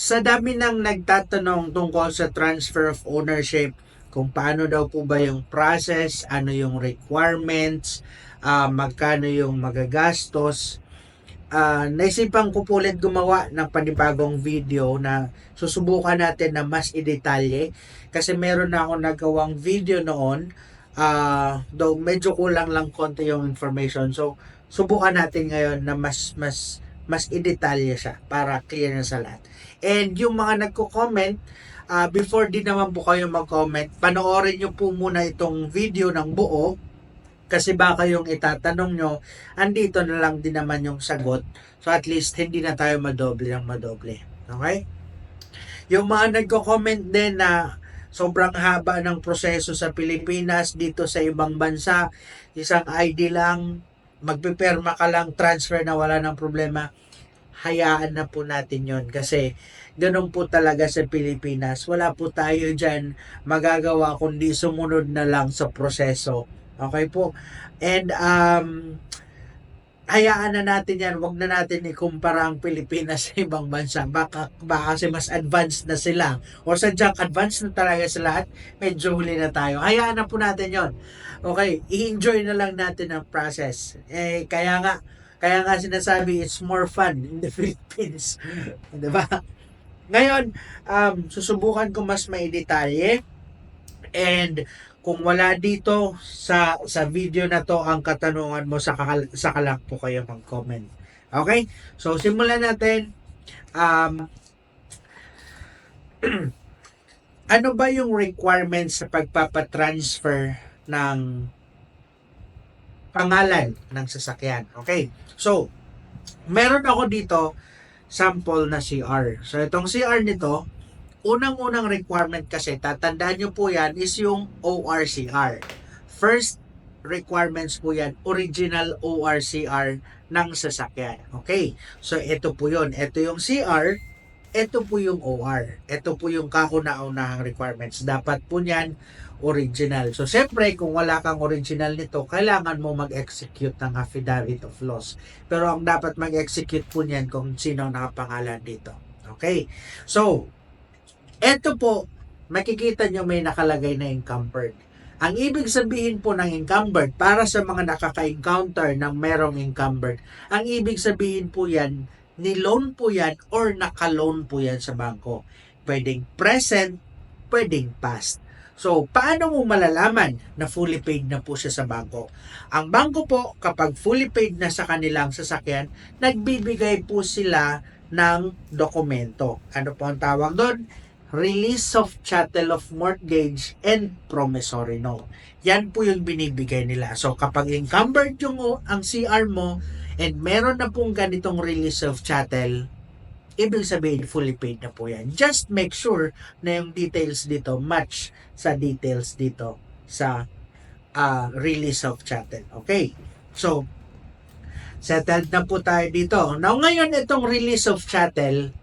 Sa dami ng nagtatanong tungkol sa transfer of ownership, kung paano daw po ba yung process, ano yung requirements, ah, magkano yung magagastos, ah, naisipan ko po ulit gumawa ng panibagong video na susubukan natin na mas i-detalye. Kasi meron na ako nagawang video noon ah though medyo kulang lang konti yung information. So subukan natin ngayon na mas mas mas i-detalye siya para clear na sa lahat and yung mga nagko-comment ah, before din naman po kayo mag-comment panoorin nyo po muna itong video ng buo kasi baka yung itatanong nyo, andito na lang din naman yung sagot. So at least hindi na tayo madoble ng madoble. Okay? Yung mga nagko-comment din na sobrang haba ng proseso sa Pilipinas dito sa ibang bansa, isang ID lang, magpiperma ka lang, transfer na wala ng problema, hayaan na po natin yon kasi ganun po talaga sa Pilipinas. Wala po tayo dyan magagawa kundi sumunod na lang sa proseso. Okay po? And um, hayaan na natin yan. Huwag na natin ikumpara ang Pilipinas sa ibang bansa. Baka, baka kasi mas advanced na sila. O sadyang advanced na talaga sa lahat, medyo huli na tayo. Hayaan na po natin yon Okay, i-enjoy na lang natin ang process. Eh, kaya nga, kaya nga sinasabi, it's more fun in the Philippines. Di ba? Ngayon, um, susubukan ko mas maidetalye. And kung wala dito sa sa video na to ang katanungan mo sa kakal, sa kalak po kayo mag-comment. Okay? So simulan natin um ano ba yung requirements sa pagpapatransfer ng pangalan ng sasakyan? Okay. So, meron ako dito sample na CR. So, itong CR nito, unang-unang requirement kasi, tatandaan nyo po yan, is yung ORCR. First requirements po yan, original ORCR ng sasakyan. Okay? So, ito po yun. Ito yung CR, ito po yung OR. Ito po yung kauna-unahang requirements. Dapat po niyan original. So, siyempre, kung wala kang original nito, kailangan mo mag-execute ng affidavit of loss. Pero ang dapat mag-execute po niyan kung sino ang nakapangalan dito. Okay? So, eto po, makikita nyo may nakalagay na encumbered. Ang ibig sabihin po ng encumbered, para sa mga nakaka-encounter ng merong encumbered, ang ibig sabihin po yan, ni-loan po yan or naka-loan po yan sa bangko. Pwedeng present, pwedeng past. So, paano mo malalaman na fully paid na po siya sa bangko? Ang bangko po, kapag fully paid na sa kanilang sasakyan, nagbibigay po sila ng dokumento. Ano po ang tawag doon? Release of Chattel of Mortgage and Promissory Note. Yan po yung binibigay nila. So, kapag encumbered yung ang CR mo, and meron na pong ganitong release of chattel, ibig sabihin fully paid na po yan. Just make sure na yung details dito match sa details dito sa uh, release of chattel. Okay? So, settled na po tayo dito. Now, ngayon itong release of chattel,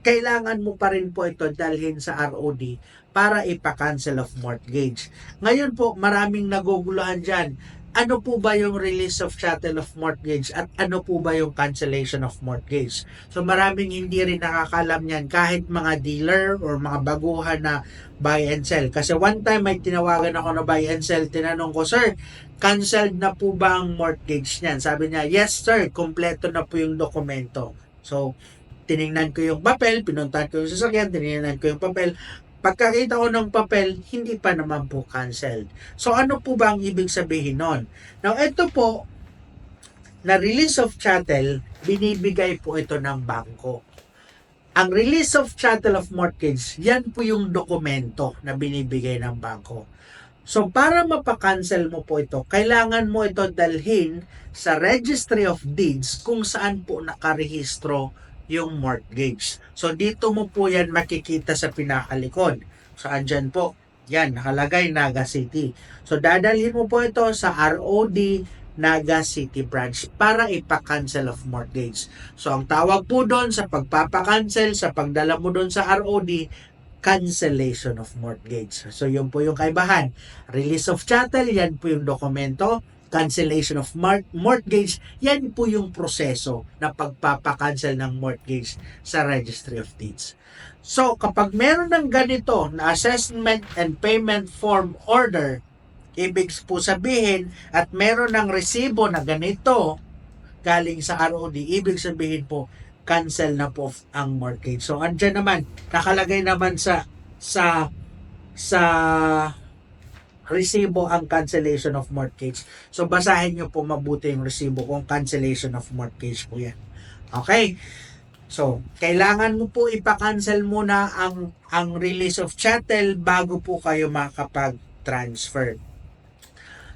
kailangan mo pa rin po ito dalhin sa ROD para ipa-cancel of mortgage. Ngayon po, maraming naguguluhan dyan ano po ba yung release of chattel of mortgage at ano po ba yung cancellation of mortgage. So maraming hindi rin nakakalam yan kahit mga dealer or mga baguhan na buy and sell. Kasi one time may tinawagan ako na buy and sell, tinanong ko, Sir, canceled na po ba ang mortgage niyan? Sabi niya, yes sir, kompleto na po yung dokumento. So, tiningnan ko yung papel, pinuntahan ko yung sasakyan, tiningnan ko yung papel, Pagkakita ko ng papel, hindi pa naman po canceled. So ano po ba ang ibig sabihin nun? Now ito po, na release of chattel, binibigay po ito ng bangko. Ang release of chattel of mortgage, yan po yung dokumento na binibigay ng bangko. So para mapakancel mo po ito, kailangan mo ito dalhin sa Registry of Deeds kung saan po nakarehistro yung mortgage. So, dito mo po yan makikita sa pinakalikod. So, andyan po. Yan, nakalagay Naga City. So, dadalhin mo po ito sa ROD Naga City branch para ipa-cancel of mortgage. So, ang tawag po doon sa pagpapa-cancel, sa pagdala mo doon sa ROD, cancellation of mortgage. So, yun po yung kaibahan. Release of chattel, yan po yung dokumento. Cancellation of mortgage, yan po yung proseso na pagpapakancel ng mortgage sa Registry of Deeds. So, kapag meron ng ganito na assessment and payment form order, ibig po sabihin at meron ng resibo na ganito galing sa ROD, ibig sabihin po cancel na po ang mortgage. So, andyan naman, nakalagay naman sa sa sa resibo ang cancellation of mortgage. So, basahin nyo po mabuti yung resibo kung cancellation of mortgage po yan. Okay? So, kailangan mo po ipa-cancel muna ang ang release of chattel bago po kayo makapag-transfer.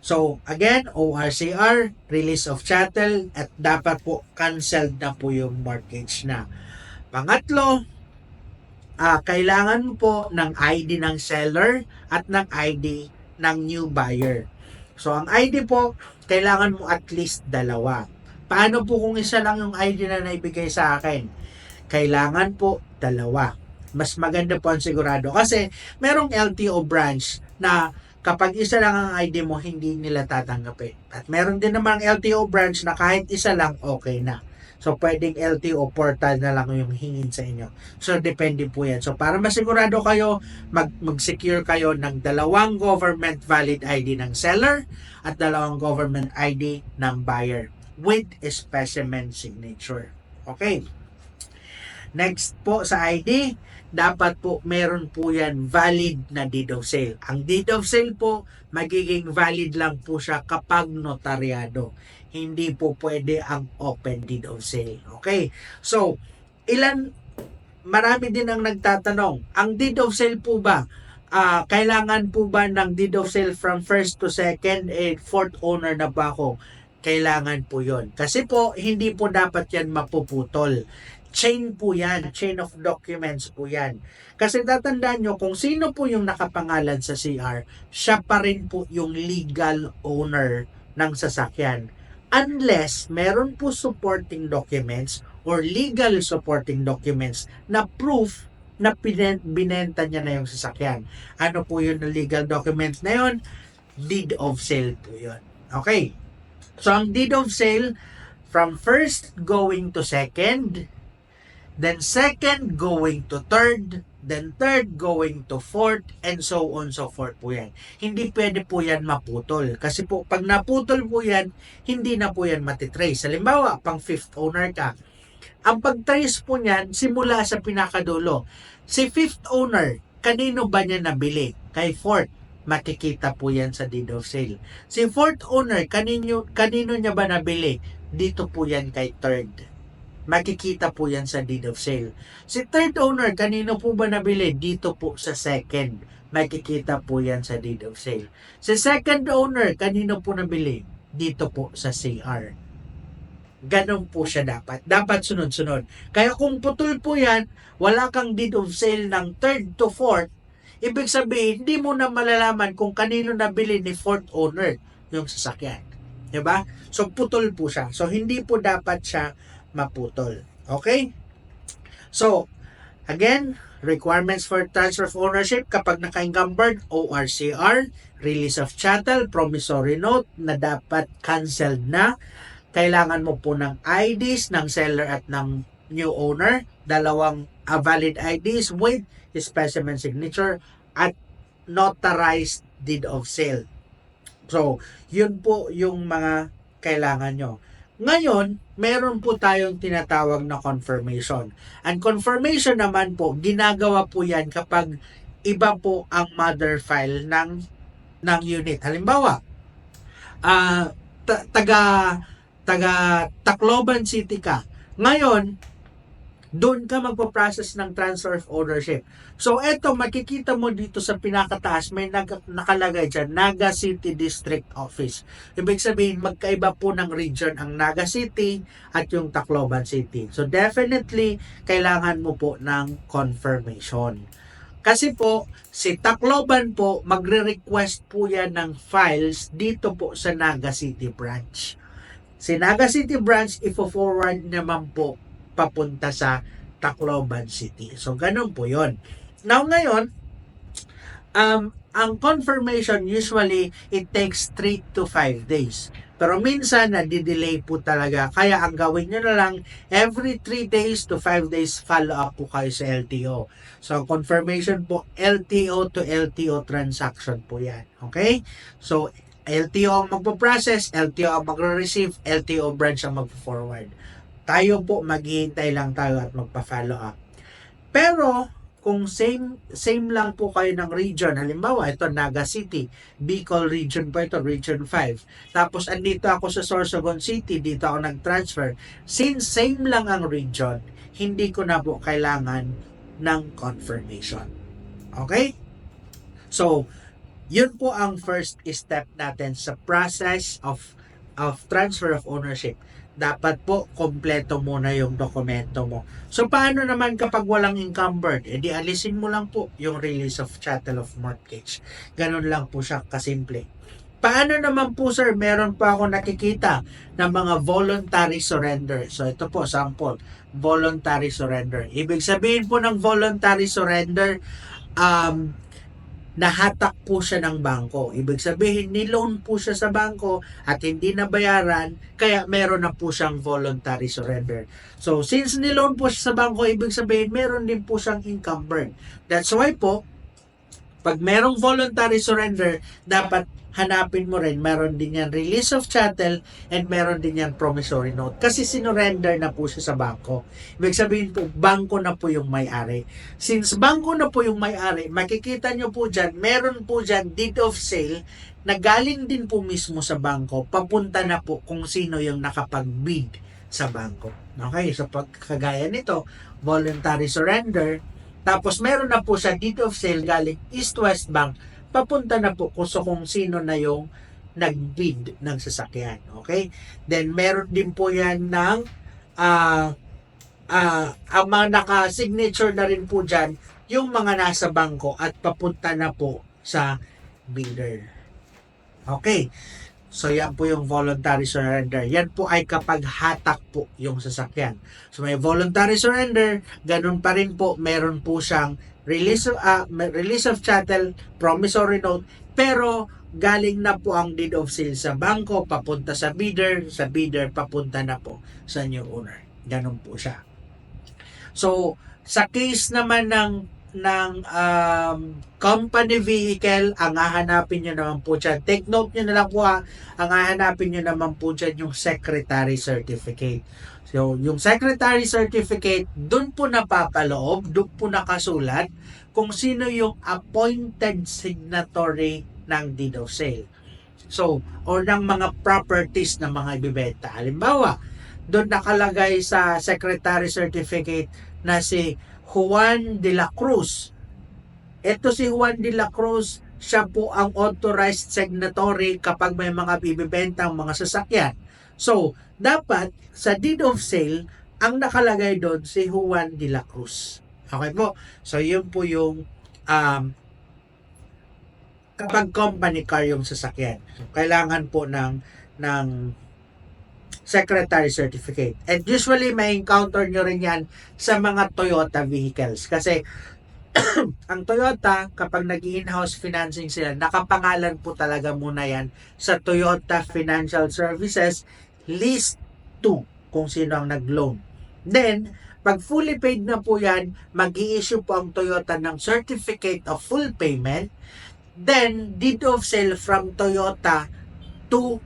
So, again, ORCR, release of chattel, at dapat po canceled na po yung mortgage na. Pangatlo, ah kailangan mo po ng ID ng seller at ng ID ng new buyer. So, ang ID po, kailangan mo at least dalawa. Paano po kung isa lang yung ID na naibigay sa akin? Kailangan po dalawa. Mas maganda po ang sigurado. Kasi, merong LTO branch na kapag isa lang ang ID mo, hindi nila tatanggapin. At meron din namang LTO branch na kahit isa lang, okay na. So, pwedeng LTO portal na lang yung hingin sa inyo. So, depende po yan. So, para masigurado kayo, mag, mag-secure kayo ng dalawang government valid ID ng seller at dalawang government ID ng buyer with a specimen signature. Okay. Next po sa ID, dapat po meron po yan valid na deed of sale. Ang deed of sale po, magiging valid lang po siya kapag notaryado. Hindi po pwede ang open deed of sale. Okay? So, ilan, marami din ang nagtatanong, ang deed of sale po ba, ah, kailangan po ba ng deed of sale from first to second and fourth owner na ba ako? Kailangan po yon. Kasi po, hindi po dapat yan mapuputol chain po yan, chain of documents po yan. Kasi tatandaan nyo, kung sino po yung nakapangalan sa CR, siya pa rin po yung legal owner ng sasakyan. Unless meron po supporting documents or legal supporting documents na proof na binenta niya na yung sasakyan. Ano po yun na legal documents na yun? Deed of sale po yun. Okay. So, ang deed of sale, from first going to second, then second going to third, then third going to fourth, and so on so forth po yan. Hindi pwede po yan maputol. Kasi po, pag naputol po yan, hindi na po yan matitrace. Halimbawa, pang fifth owner ka, ang pag-trace po niyan, simula sa pinakadulo. Si fifth owner, kanino ba niya nabili? Kay fourth. Makikita po yan sa deed of sale. Si fourth owner, kanino, kanino niya ba nabili? Dito po yan kay third makikita po yan sa deed of sale. Si third owner, kanino po ba nabili? Dito po sa second. Makikita po yan sa deed of sale. Si second owner, kanino po nabili? Dito po sa CR. Ganon po siya dapat. Dapat sunod-sunod. Kaya kung putol po yan, wala kang deed of sale ng third to fourth, ibig sabihin, hindi mo na malalaman kung kanino nabili ni fourth owner yung sasakyan. 'Di ba? So putol po siya. So hindi po dapat siya maputol. Okay? So, again, requirements for transfer of ownership kapag naka-encumbered, ORCR, release of chattel, promissory note na dapat canceled na. Kailangan mo po ng IDs ng seller at ng new owner, dalawang uh, valid IDs with specimen signature at notarized deed of sale. So, yun po yung mga kailangan nyo. Ngayon, meron po tayong tinatawag na confirmation. Ang confirmation naman po, ginagawa po yan kapag iba po ang mother file ng ng unit. Halimbawa, ta- taga taga Tacloban City ka. Ngayon, doon ka magpo-process ng transfer of ownership. So, eto, makikita mo dito sa pinakataas, may nag- nakalagay dyan, Naga City District Office. Ibig sabihin, magkaiba po ng region ang Naga City at yung Tacloban City. So, definitely, kailangan mo po ng confirmation. Kasi po, si Tacloban po, magre-request po yan ng files dito po sa Naga City branch. Si Naga City branch, ifo-forward naman po papunta sa Tacloban City. So, ganun po yon. Now, ngayon, um, ang confirmation usually it takes 3 to 5 days. Pero minsan nadidelay po talaga. Kaya ang gawin nyo na lang every 3 days to 5 days follow up po kayo sa LTO. So confirmation po LTO to LTO transaction po yan. Okay? So LTO ang magpo-process, LTO ang magre-receive, LTO branch ang magpo-forward. Tayo po maghihintay lang tayo at magpa-follow up. Pero kung same same lang po kayo ng region, halimbawa ito Naga City, Bicol region po ito, region 5. Tapos andito ako sa Sorsogon City, dito ako nag-transfer. Since same lang ang region, hindi ko na po kailangan ng confirmation. Okay? So, yun po ang first step natin sa process of of transfer of ownership. Dapat po kompleto muna yung dokumento mo. So paano naman kapag walang encumbered? E di alisin mo lang po yung release of chattel of mortgage. Ganun lang po siya kasimple. Paano naman po sir, meron pa ako nakikita ng mga voluntary surrender. So ito po sample, voluntary surrender. Ibig sabihin po ng voluntary surrender, um, nahatak po siya ng bangko. Ibig sabihin, niloan po siya sa bangko at hindi nabayaran, kaya meron na po siyang voluntary surrender. So, since niloan po siya sa bangko, ibig sabihin, meron din po siyang encumbered. That's why po, pag merong voluntary surrender, dapat hanapin mo rin, meron din yan release of chattel and meron din yan promissory note. Kasi sinurrender na po siya sa bangko. Ibig sabihin po, bangko na po yung may-ari. Since bangko na po yung may-ari, makikita nyo po dyan, meron po dyan deed of sale na galing din po mismo sa bangko, papunta na po kung sino yung nakapag-bid sa bangko. Okay, so pagkagaya nito, voluntary surrender, tapos meron na po siya deed of sale galing East West Bank, papunta na po kung, so kung sino na yung nag-bid ng sasakyan. Okay? Then meron din po yan ng ah ah ang mga naka-signature na rin po dyan, yung mga nasa bangko at papunta na po sa bidder. Okay. So, yan po yung voluntary surrender. Yan po ay kapag hatak po yung sasakyan. So, may voluntary surrender, ganun pa rin po, meron po siyang release of, ah, may release of chattel, promissory note, pero galing na po ang deed of sale sa bangko, papunta sa bidder, sa bidder, papunta na po sa new owner. Ganun po siya. So, sa case naman ng ng um, company vehicle, ang hahanapin nyo naman po dyan. Take note nyo na lang po ha, ang hahanapin nyo naman po dyan yung secretary certificate. So, yung secretary certificate, dun po napapaloob, dun po nakasulat kung sino yung appointed signatory ng deed of sale. So, or ng mga properties na mga ibibenta. Halimbawa, doon nakalagay sa secretary certificate na si Juan de la Cruz. Ito si Juan de la Cruz, siya po ang authorized signatory kapag may mga bibibentang mga sasakyan. So, dapat sa deed of sale, ang nakalagay doon si Juan de la Cruz. Okay po? So, yun po yung um, kapag company car yung sasakyan. Kailangan po ng ng secretary certificate. And usually, may encounter nyo rin yan sa mga Toyota vehicles. Kasi, ang Toyota, kapag nag in-house financing sila, nakapangalan po talaga muna yan sa Toyota Financial Services List 2, kung sino ang nag-loan. Then, pag fully paid na po yan, mag issue po ang Toyota ng Certificate of Full Payment. Then, deed of sale from Toyota to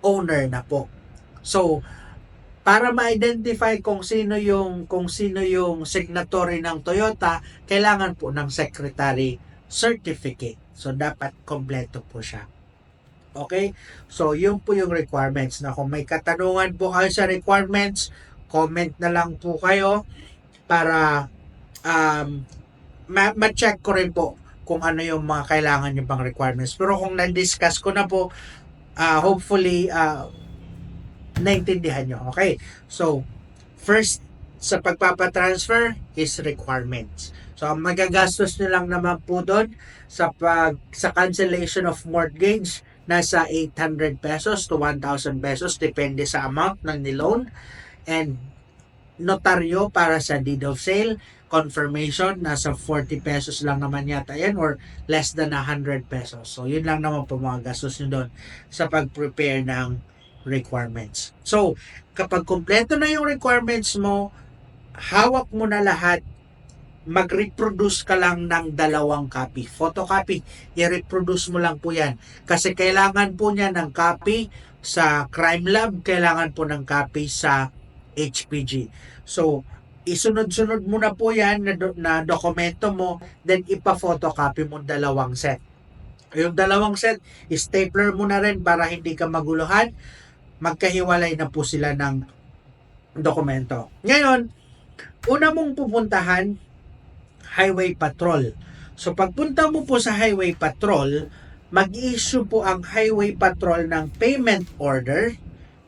owner na po. So, para ma-identify kung sino yung kung sino yung signatory ng Toyota, kailangan po ng secretary certificate. So dapat kompleto po siya. Okay? So yun po yung requirements na kung may katanungan po kayo sa requirements, comment na lang po kayo para um, ma- ma-check ko rin po kung ano yung mga kailangan yung pang requirements. Pero kung na-discuss ko na po, uh, hopefully, uh, naintindihan nyo. Okay. So, first, sa pagpapatransfer is requirements. So, ang magagastos nyo lang naman po doon sa pag sa cancellation of mortgage nasa 800 pesos to 1,000 pesos depende sa amount ng niloan and notaryo para sa deed of sale confirmation. Nasa 40 pesos lang naman yata yan or less than 100 pesos. So, yun lang naman po mga gastos nyo doon sa pag-prepare ng requirements. So, kapag kumpleto na yung requirements mo, hawak mo na lahat, mag-reproduce ka lang ng dalawang copy. Photocopy, i-reproduce mo lang po yan. Kasi kailangan po niya ng copy sa crime lab, kailangan po ng copy sa HPG. So, isunod-sunod mo na po yan na, do- na dokumento mo, then ipa-photocopy mo dalawang set. Yung dalawang set, stapler mo na rin para hindi ka maguluhan. Magkahiwalay na po sila ng dokumento. Ngayon, una mong pupuntahan, highway patrol. So pagpunta mo po sa highway patrol, mag-issue po ang highway patrol ng payment order.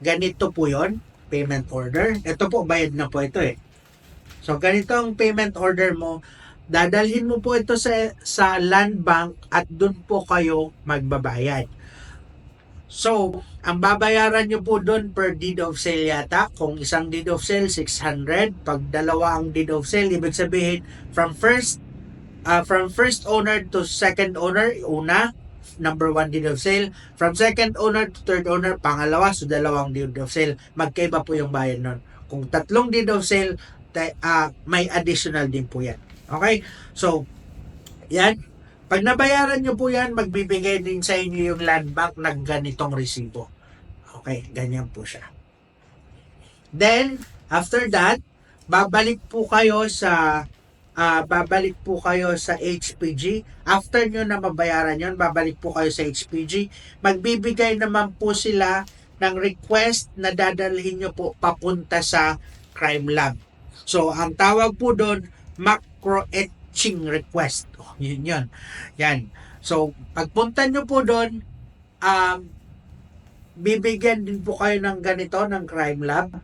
Ganito po yon payment order. Ito po, bayad na po ito eh. So ganito ang payment order mo. Dadalhin mo po ito sa, sa land bank at dun po kayo magbabayad. So, ang babayaran nyo po doon per deed of sale yata. Kung isang deed of sale, 600. Pag dalawa ang deed of sale, ibig sabihin, from first uh, from first owner to second owner, una, number one deed of sale. From second owner to third owner, pangalawa, so dalawang deed of sale. Magkaiba po yung bayan nun. Kung tatlong deed of sale, ah, may additional din po yan. Okay? So, yan. Pag nabayaran nyo po yan, magbibigay din sa inyo yung land bank ng ganitong resibo. Okay, ganyan po siya. Then, after that, babalik po kayo sa ah, babalik po kayo sa HPG. After nyo na mabayaran yon, babalik po kayo sa HPG. Magbibigay naman po sila ng request na dadalhin nyo po papunta sa crime lab. So, ang tawag po doon, macro etching request. Oh, yun yun. Yan. So, pagpunta nyo po doon, um, bibigyan din po kayo ng ganito, ng crime lab.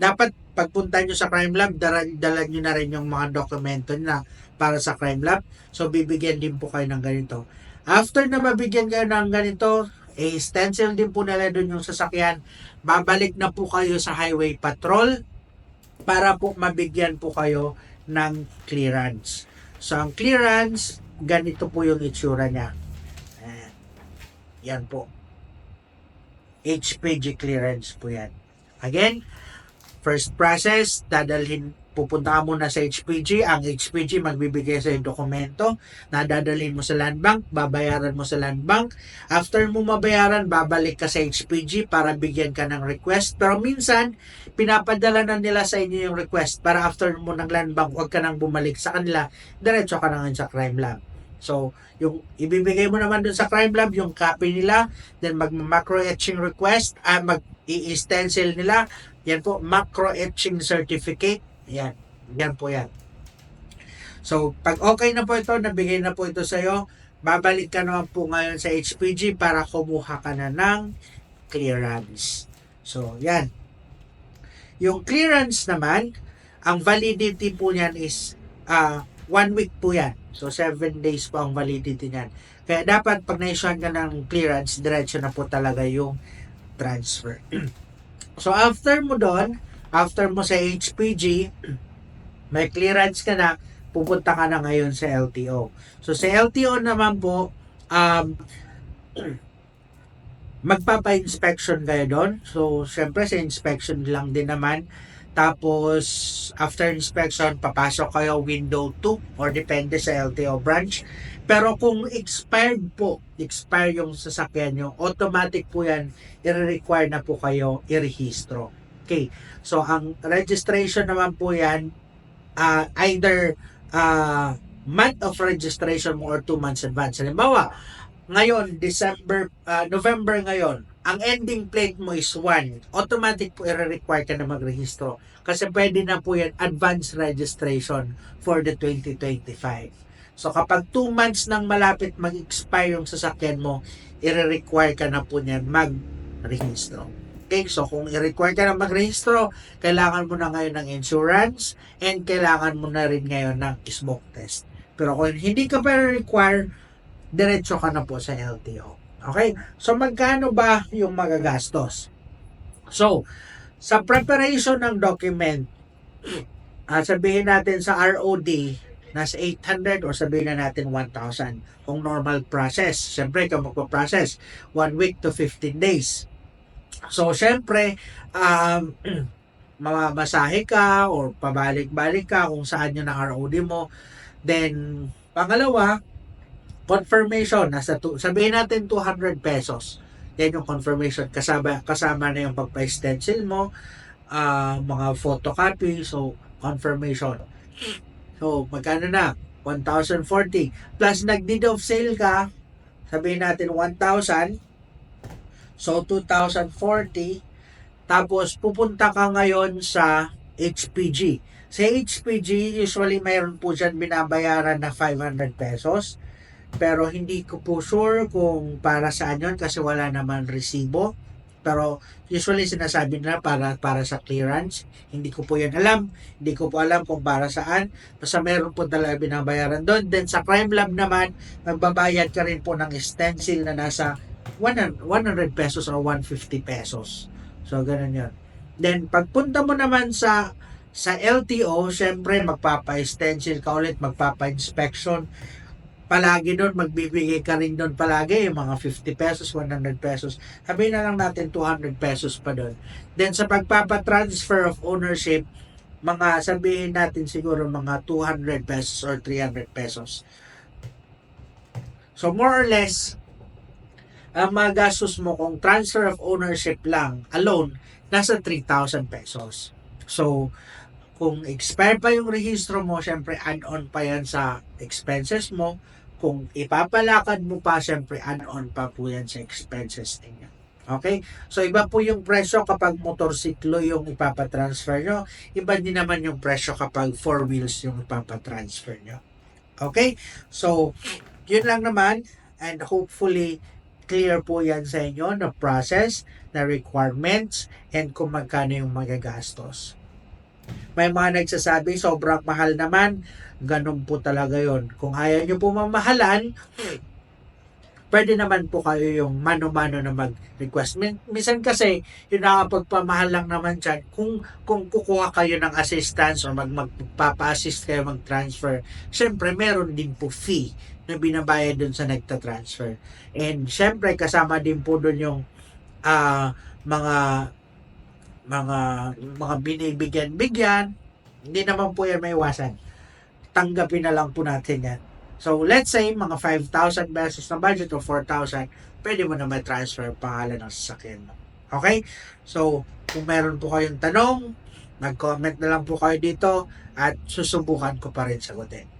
Dapat pagpunta nyo sa crime lab, dala, dala nyo na rin yung mga dokumento na para sa crime lab. So, bibigyan din po kayo ng ganito. After na mabigyan kayo ng ganito, eh, stencil din po nila doon yung sasakyan. Babalik na po kayo sa highway patrol para po mabigyan po kayo ng clearance. So, ang clearance, ganito po yung itsura niya. Yan po. HPG clearance po yan. Again, first process, dadalhin, pupunta ka muna sa HPG. Ang HPG magbibigay sa dokumento na dadalhin mo sa land bank, babayaran mo sa land bank. After mo mabayaran, babalik ka sa HPG para bigyan ka ng request. Pero minsan, pinapadala na nila sa inyo yung request para after mo ng land bank, huwag ka nang bumalik sa kanila, diretso ka na sa crime lab. So, yung ibibigay mo naman dun sa crime lab, yung copy nila, then mag-macro etching request, ah, mag-i-stencil nila, yan po, macro etching certificate, yan, yan po yan. So, pag okay na po ito, nabigay na po ito sa'yo, babalik ka naman po ngayon sa HPG para kumuha ka na ng clearance. So, yan. Yung clearance naman, ang validity po niyan is ah one week po yan. So, seven days po ang validity niyan. Kaya dapat pag na-issuean ka ng clearance, diretso na po talaga yung transfer. so, after mo doon, after mo sa HPG, may clearance ka na, pupunta ka na ngayon sa LTO. So, sa LTO naman po, um, magpapa-inspection kayo doon. So, syempre sa inspection lang din naman. Tapos, after inspection, papasok kayo window 2 or depende sa LTO branch. Pero kung expired po, expire yung sasakyan nyo, automatic po yan, i-require na po kayo i-rehistro. Okay. So, ang registration naman po yan, ah, either ah, month of registration mo or 2 months advance. Halimbawa, ngayon, December, ah, November ngayon, ang ending plate mo is 1, automatic po i-require ka na magrehistro. Kasi pwede na po yan advance registration for the 2025. So kapag 2 months nang malapit mag-expire yung sasakyan mo, i-require ka na po niyan mag-rehistro. Okay, so kung i-require ka na magrehistro, kailangan mo na ngayon ng insurance and kailangan mo na rin ngayon ng smoke test. Pero kung hindi ka pa require, diretso ka na po sa LTO. Okay? So, magkano ba yung magagastos? So, sa preparation ng document, ah, sabihin natin sa ROD, nasa 800 or sabihin na natin 1,000 kung normal process. Siyempre, kung magpa-process, 1 week to 15 days. So, siyempre, um, mamamasahe ka or pabalik-balik ka kung saan yun ang ROD mo. Then, pangalawa, confirmation. Nasa tu- sabihin natin 200 pesos. Yan yung confirmation. Kasama, kasama na yung pagpa-stencil mo, ah, mga photocopy. So, confirmation. So, magkano na? 1,040. Plus, nag-deed of sale ka, sabihin natin 1,000. So, 2,040. Tapos, pupunta ka ngayon sa HPG. Sa HPG, usually mayroon po dyan binabayaran na 500 pesos. Pero hindi ko po sure kung para saan yun kasi wala naman resibo. Pero usually sinasabi nila para para sa clearance. Hindi ko po yan alam. Hindi ko po alam kung para saan. Basta meron po talaga binabayaran doon. Then sa crime lab naman, magbabayad ka rin po ng stencil na nasa 100 100 pesos or 150 pesos. So, ganun yun. Then, pagpunta mo naman sa sa LTO, syempre magpapa-stencil ka ulit, magpapa-inspection. Palagi doon, magbibigay ka rin doon palagi, yung mga 50 pesos, 100 pesos. Sabihin na lang natin 200 pesos pa doon. Then, sa pagpapa-transfer of ownership, mga sabihin natin siguro mga 200 pesos or 300 pesos. So, more or less, ang mga gastos mo kung transfer of ownership lang alone, nasa 3,000 pesos. So, kung expire pa yung rehistro mo, syempre add-on pa yan sa expenses mo. Kung ipapalakad mo pa, syempre add-on pa po yan sa expenses ninyo. Okay? So, iba po yung presyo kapag motorsiklo yung ipapatransfer nyo. Iba din naman yung presyo kapag four wheels yung ipapatransfer nyo. Okay? So, yun lang naman. And hopefully, clear po yan sa inyo na process, na requirements, and kung magkano yung magagastos. May mga nagsasabi, sobrang mahal naman. Ganun po talaga yon. Kung ayaw nyo po mamahalan, pwede naman po kayo yung mano-mano na mag-request. Min- Minsan kasi, yung nakapagpamahal lang naman dyan, kung, kung kukuha kayo ng assistance or mag, magpapa-assist kayo mag-transfer, syempre meron din po fee na binabayad dun sa nagta-transfer. And syempre, kasama din po dun yung ah, mga mga mga binibigyan-bigyan, hindi naman po yan may iwasan. Tanggapin na lang po natin yan. So, let's say, mga 5,000 pesos na budget o 4,000, pwede mo na ma-transfer pangalan ng sasakyan mo. Okay? So, kung meron po kayong tanong, mag-comment na lang po kayo dito at susubukan ko pa rin sagutin.